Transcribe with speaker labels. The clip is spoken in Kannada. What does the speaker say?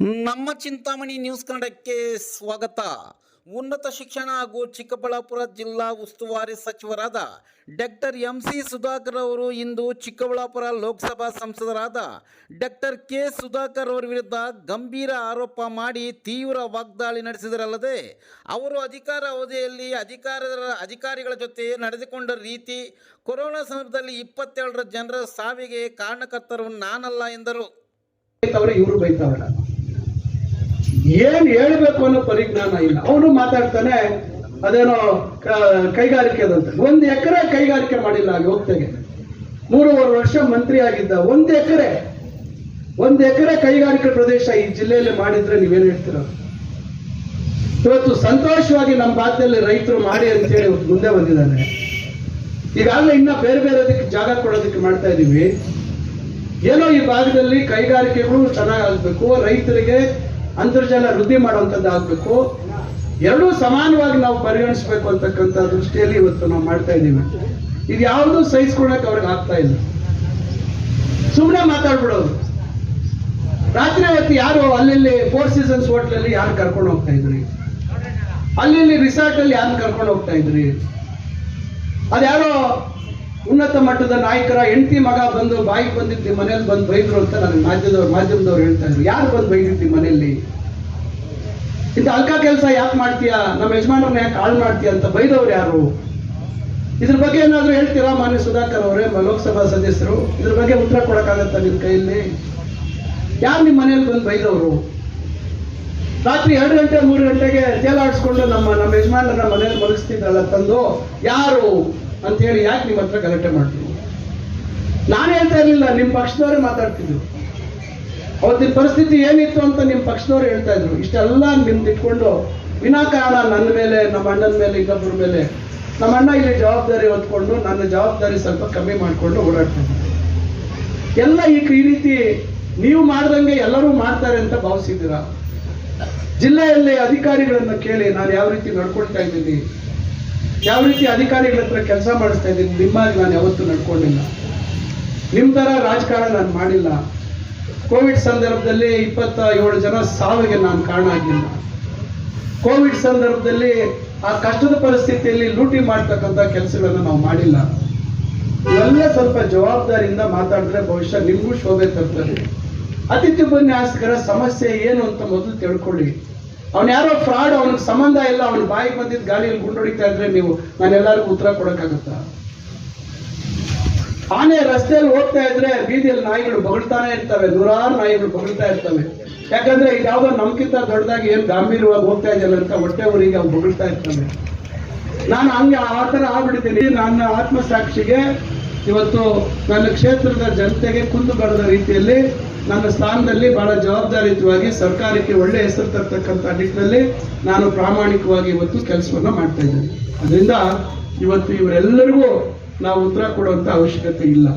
Speaker 1: ನಮ್ಮ ಚಿಂತಾಮಣಿ ನ್ಯೂಸ್ ಕನ್ನಡಕ್ಕೆ ಸ್ವಾಗತ. ಉನ್ನತ ಶಿಕ್ಷಣ ಹಾಗೂ ಚಿಕ್ಕಬಳ್ಳಾಪುರ ಜಿಲ್ಲಾ ಉಸ್ತುವಾರಿ ಸಚಿವರಾದ ಡಾಕ್ಟರ್ ಎಂ ಸಿ ಸುಧಾಕರ್ ಅವರು ಇಂದು ಚಿಕ್ಕಬಳ್ಳಾಪುರ ಲೋಕಸಭಾ ಸಂಸದರಾದ ಡಾಕ್ಟರ್ ಕೆ ಸುಧಾಕರ್ ಅವರ ವಿರುದ್ಧ ಗಂಭೀರ ಆರೋಪ ಮಾಡಿ ತೀವ್ರ ವಾಗ್ದಾಳಿ ನಡೆಸಿದರಲ್ಲದೆ, ಅವರು ಅಧಿಕಾರ ಅವಧಿಯಲ್ಲಿ ಅಧಿಕಾರದ ಅಧಿಕಾರಿಗಳ ಜೊತೆ ನಡೆದುಕೊಂಡ ರೀತಿ ಕೊರೋನಾ ಸಂದರ್ಭದಲ್ಲಿ ಇಪ್ಪತ್ತೇಳರ ಜನರ ಸಾವಿಗೆ ಕಾರಣಕರ್ತರು ನಾನಲ್ಲ ಎಂದರು.
Speaker 2: ಏನ್ ಹೇಳ್ಬೇಕು ಅನ್ನೋ ಪರಿಜ್ಞಾನ ಇಲ್ಲ. ಅವನು ಮಾತಾಡ್ತಾನೆ, ಅದೇನೋ ಕೈಗಾರಿಕೆ ಒಂದ್ ಎಕರೆ ಕೈಗಾರಿಕೆ ಮಾಡಿಲ್ಲ ಯೋಗ್ತೆಗೆ ಮೂರುವರೆ ವರ್ಷ ಮಂತ್ರಿ ಆಗಿದ್ದ, ಒಂದು ಎಕರೆ ಒಂದು ಎಕರೆ ಕೈಗಾರಿಕೆ ಪ್ರದೇಶ ಈ ಜಿಲ್ಲೆಯಲ್ಲಿ ಮಾಡಿದ್ರೆ ನೀವೇನು ಹೇಳ್ತೀರ? ಇವತ್ತು ಸಂತೋಷವಾಗಿ ನಮ್ಮ ಭಾಗದಲ್ಲಿ ರೈತರು ಮಾಡಿ ಅಂತ ಹೇಳಿ ಮುಂದೆ ಬಂದಿದ್ದಾನೆ ಈಗಾಗಲೇ ಇನ್ನ ಬೇರೆ ಬೇರೆದಕ್ಕೆ ಜಾಗ ಕೊಡೋದಕ್ಕೆ ಮಾಡ್ತಾ ಇದ್ದೀವಿ ಏನೋ ಈ ಭಾಗದಲ್ಲಿ ಕೈಗಾರಿಕೆಗಳು ಚೆನ್ನಾಗಿ ಆಗ್ಬೇಕು, ರೈತರಿಗೆ ಅಂತರ್ಜಲ ವೃದ್ಧಿ ಮಾಡುವಂಥದ್ದು ಆಗ್ಬೇಕು. ಎರಡೂ ಸಮಾನವಾಗಿ ನಾವು ಪರಿಗಣಿಸ್ಬೇಕು ಅಂತಕ್ಕಂಥ ದೃಷ್ಟಿಯಲ್ಲಿ ಇವತ್ತು ನಾವು ಮಾಡ್ತಾ ಇದ್ದೀವಿ. ಇದು ಯಾವುದು ಸಹಿಸ್ಕೊಳಕ್ ಅವ್ರಿಗೆ ಆಗ್ತಾ ಇಲ್ಲ. ಸುಮ್ಮನೆ ಮಾತಾಡ್ಬಿಡೋದು. ರಾತ್ರಿ ಹೊತ್ತು ಯಾರು ಅಲ್ಲಿ ಫೋರ್ ಸೀಸನ್ಸ್ ಹೋಟ್ಲಲ್ಲಿ ಯಾರು ಕರ್ಕೊಂಡು ಹೋಗ್ತಾ ಇದ್ರಿ? ಅಲ್ಲಿ ರಿಸಾರ್ಟ್ ಅಲ್ಲಿ ಯಾರು ಕರ್ಕೊಂಡು ಹೋಗ್ತಾ ಇದ್ರಿ? ಅದ್ಯಾರೋ ಉನ್ನತ ಮಟ್ಟದ ನಾಯಕರ ಹೆಂಡತಿ ಮಗ ಬಂದು ಬಾಯಿಗೆ ಬಂದಿದ್ದು ಮನೇಲಿ ಬಂದು ಬೈದ್ರು ಅಂತ ನನಗೆ ಮಾಧ್ಯಮದವ್ರು ಮಾಧ್ಯಮದವ್ರು ಹೇಳ್ತಾ ಇದ್ರು. ಯಾರು ಬಂದು ಬೈದಿದ್ದಿ ಮನೆಯಲ್ಲಿ? ಇಂಥ ಅಲ್ಕ ಕೆಲಸ ಯಾಕೆ ಮಾಡ್ತೀಯಾ? ನಮ್ಮ ಯಜಮಾನರನ್ನ ಯಾಕೆ ಹಾಳು ಮಾಡ್ತೀಯ ಅಂತ ಬೈದವ್ರು ಯಾರು? ಇದ್ರ ಬಗ್ಗೆ ಏನಾದರೂ ಹೇಳ್ತೀರಾ ಮಾನ್ಯ ಸುಧಾಕರ್ ಅವರೇ ಲೋಕಸಭಾ ಸದಸ್ಯರು? ಇದ್ರ ಬಗ್ಗೆ ಉತ್ತರ ಕೊಡೋಕ್ಕಾಗತ್ತಾ ನಿಮ್ಮ ಕೈಯಲ್ಲಿ? ಯಾರು ನಿಮ್ಮ ಮನೇಲಿ ಬಂದು ಬೈದವರು? ರಾತ್ರಿ ಎರಡು ಗಂಟೆ, ಮೂರು ಗಂಟೆಗೆ ಜೇಲಾಡಿಸ್ಕೊಂಡು ನಮ್ಮ ನಮ್ಮ ಯಜಮಾನ್ರನ್ನ ಮನೇಲಿ ಮಲಗಿಸ್ತಿದ್ರಲ್ಲ ತಂದು, ಯಾರು? ಅಂತ ಹೇಳಿ ಯಾಕೆ ನಿಮ್ಮ ಹತ್ರ ಗಲಾಟೆ ಮಾಡ್ತೀವಿ ನಾನು ಹೇಳ್ತಾ ಇರಲಿಲ್ಲ ನಿಮ್ಮ ಪಕ್ಷದವರೇ ಮಾತಾಡ್ತಿದ್ರು. ಅವತ್ತಿನ ಪರಿಸ್ಥಿತಿ ಏನಿತ್ತು ಅಂತ ನಿಮ್ಮ ಪಕ್ಷದವ್ರು ಹೇಳ್ತಾ ಇದ್ರು. ಇಷ್ಟೆಲ್ಲ ನಿಮ್ದು ವಿನಾಕಾರಣ ನನ್ನ ಮೇಲೆ, ನಮ್ಮ ಅಣ್ಣನ ಮೇಲೆ, ಇನ್ನೊಬ್ಬರ ಮೇಲೆ, ನಮ್ಮ ಅಣ್ಣ ಇಲ್ಲಿ ಜವಾಬ್ದಾರಿ ಹೊತ್ಕೊಂಡು, ನನ್ನ ಜವಾಬ್ದಾರಿ ಸ್ವಲ್ಪ ಕಮ್ಮಿ ಮಾಡಿಕೊಂಡು ಓಡಾಡ್ತಿದ್ದೆ ಎಲ್ಲ ಈ ರೀತಿ ನೀವು ಮಾಡ್ದಂಗೆ ಎಲ್ಲರೂ ಮಾಡ್ತಾರೆ ಅಂತ ಭಾವಿಸಿದ್ದೀರಾ? ಜಿಲ್ಲೆಯಲ್ಲಿ ಅಧಿಕಾರಿಗಳನ್ನು ಕೇಳಿ ನಾನು ಯಾವ ರೀತಿ ನಡ್ಕೊಳ್ತಾ ಇದ್ದೀನಿ? ಯಾವ ರೀತಿ ಅಧಿಕಾರಿಗಳ ಹತ್ರ ಕೆಲಸ ಮಾಡಿಸ್ತಾ ಇದ್ದೀನಿ ನಿಮ್ಮಾಗಿ ನಾನು ಯಾವತ್ತೂ ನಡ್ಕೊಂಡಿಲ್ಲ. ನಿಮ್ಮ ಥರ ರಾಜಕಾರಣ ನಾನು ಮಾಡಿಲ್ಲ. ಕೋವಿಡ್ ಸಂದರ್ಭದಲ್ಲಿ ಇಪ್ಪತ್ತ ಏಳು ಜನ ಸಾವಿಗೆ ನಾನು ಕಾರಣ ಆಗಿಲ್ಲ. ಕೋವಿಡ್ ಸಂದರ್ಭದಲ್ಲಿ ಆ ಕಷ್ಟದ ಪರಿಸ್ಥಿತಿಯಲ್ಲಿ ಲೂಟಿ ಮಾಡ್ತಕ್ಕಂಥ ಕೆಲಸಗಳನ್ನು ನಾವು ಮಾಡಿಲ್ಲ. ಇವೆಲ್ಲ ಸ್ವಲ್ಪ ಜವಾಬ್ದಾರಿಯಿಂದ ಮಾತಾಡಿದ್ರೆ ಬಹುಶಃ ನಿಮಗೂ ಶೋಭೆ ತರ್ತದೆ. ಅತಿಥಿ ಉಪನ್ಯಾಸಕರ ಸಮಸ್ಯೆ ಏನು ಅಂತ ಮೊದಲು ತಿಳ್ಕೊಳ್ಳಿ. ಅವನ್ ಯಾರೋ ಫ್ರಾಡ್ ಅವನಿಗೆ ಸಂಬಂಧ ಇಲ್ಲ, ಅವನ ಬಾಯಿಗೆ ಬಂದಿದ್ದ ಗಾಳಿಯಲ್ಲಿ ಗುಂಡೊಡಿತಾ ಇದ್ರೆ ನೀವು ನಾನೆಲ್ಲರಿಗೂ ಉತ್ತರ ಕೊಡೋಕ್ಕಾಗುತ್ತಾ? ಆನೆ ರಸ್ತೆಯಲ್ಲಿ ಹೋಗ್ತಾ ಇದ್ರೆ ಬೀದಿಯಲ್ಲಿ ನಾಯಿಗಳು ಬಗಳ್ತಾನೆ ಇರ್ತವೆ, ನೂರಾರು ನಾಯಿಗಳು ಬಗಳ್ತಾ ಇರ್ತವೆ. ಯಾಕಂದ್ರೆ ಯಾವ್ದೋ ನಮ್ಗಿಂತ ದೊಡ್ಡದಾಗಿ ಏನು ಗಾಂಭೀರ್ಯವಾಗಿ ಹೋಗ್ತಾ ಇದೆಯಲ್ಲ ಅಂತ ಹೊಟ್ಟೆ ಊರಿಗೆ ಅವು ಬಗಳ್ತಾ ಇರ್ತವೆ ನಾನು ಹಂಗೆ ಆ ಥರ ಆಗ್ಬಿಟ್ಟಿದ್ದೀನಿ. ನನ್ನ ಆತ್ಮಸಾಕ್ಷಿಗೆ ಇವತ್ತು ನನ್ನ ಕ್ಷೇತ್ರದ ಜನತೆಗೆ ಕುಂದು ಬರದ ರೀತಿಯಲ್ಲಿ ನನ್ನ ಸ್ಥಾನದಲ್ಲಿ ಬಹಳ ಜವಾಬ್ದಾರಿಯುತವಾಗಿ ಸರ್ಕಾರಕ್ಕೆ ಒಳ್ಳೆ ಹೆಸರು ತರ್ತಕ್ಕಂಥ ನಿಟ್ಟಿನಲ್ಲಿ ನಾನು ಪ್ರಾಮಾಣಿಕವಾಗಿ ಇವತ್ತು ಕೆಲಸವನ್ನು ಮಾಡ್ತಾ ಇದ್ದೇನೆ. ಅದರಿಂದ ಇವತ್ತು ಇವರೆಲ್ಲರಿಗೂ ನಾವು ಉತ್ತರ ಕೊಡುವಂತ ಅವಶ್ಯಕತೆ ಇಲ್ಲ.